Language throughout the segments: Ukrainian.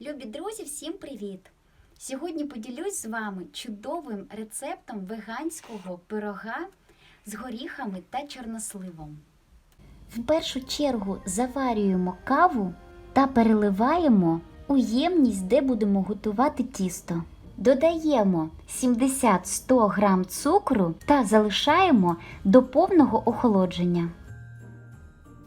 Любі друзі, всім привіт! Сьогодні поділюсь з вами чудовим рецептом веганського пирога з горіхами та чорносливом. В першу чергу заварюємо каву та переливаємо у ємність, де будемо готувати тісто. Додаємо 70-100 г цукру та залишаємо до повного охолодження.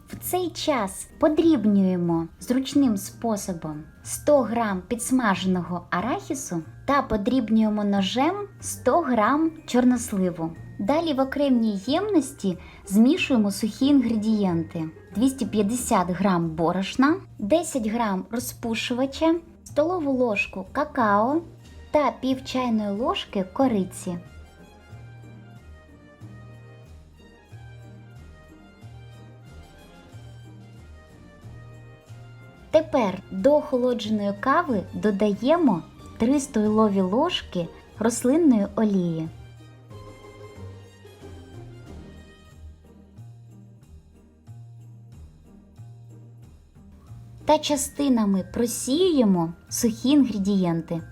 В цей час подрібнюємо зручним способом 100 г підсмаженого арахісу та подрібнюємо ножем 100 г чорносливу. Далі в окремій ємності змішуємо сухі інгредієнти: 250 г борошна, 10 г розпушувача, столову ложку какао та пів чайної ложки кориці. Тепер до охолодженої кави додаємо 3 стойлові ложки рослинної олії. Та частинами просіюємо сухі інгредієнти.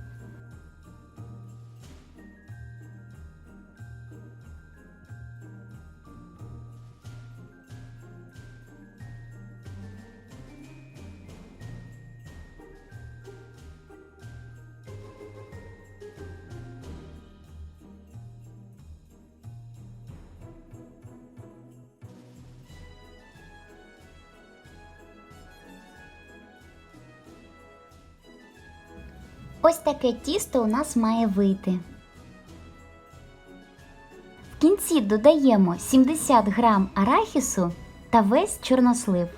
Ось таке тісто у нас має вийти. В кінці додаємо 70 грам арахісу та весь чорнослив.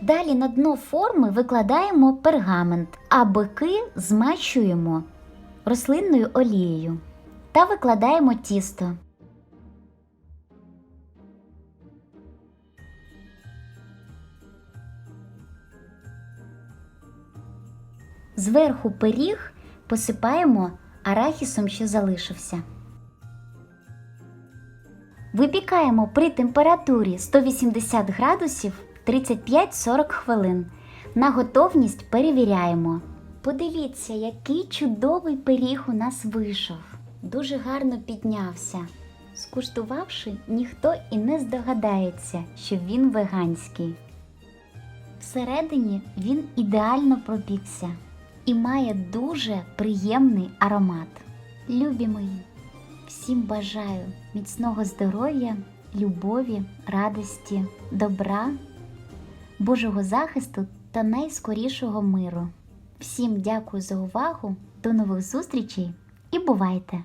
Далі на дно форми викладаємо пергамент, а бики змащуємо рослинною олією та викладаємо тісто. Зверху пиріг посипаємо арахісом, що залишився. Випікаємо при температурі 180 градусів 35-40 хвилин. На готовність перевіряємо. Подивіться, який чудовий пиріг у нас вийшов. Дуже гарно піднявся. Скуштувавши, ніхто і не здогадається, що він веганський. Всередині він ідеально пропікся і має дуже приємний аромат. Любі мої, всім бажаю міцного здоров'я, любові, радості, добра, Божого захисту та найскорішого миру. Всім дякую за увагу, до нових зустрічей і бувайте!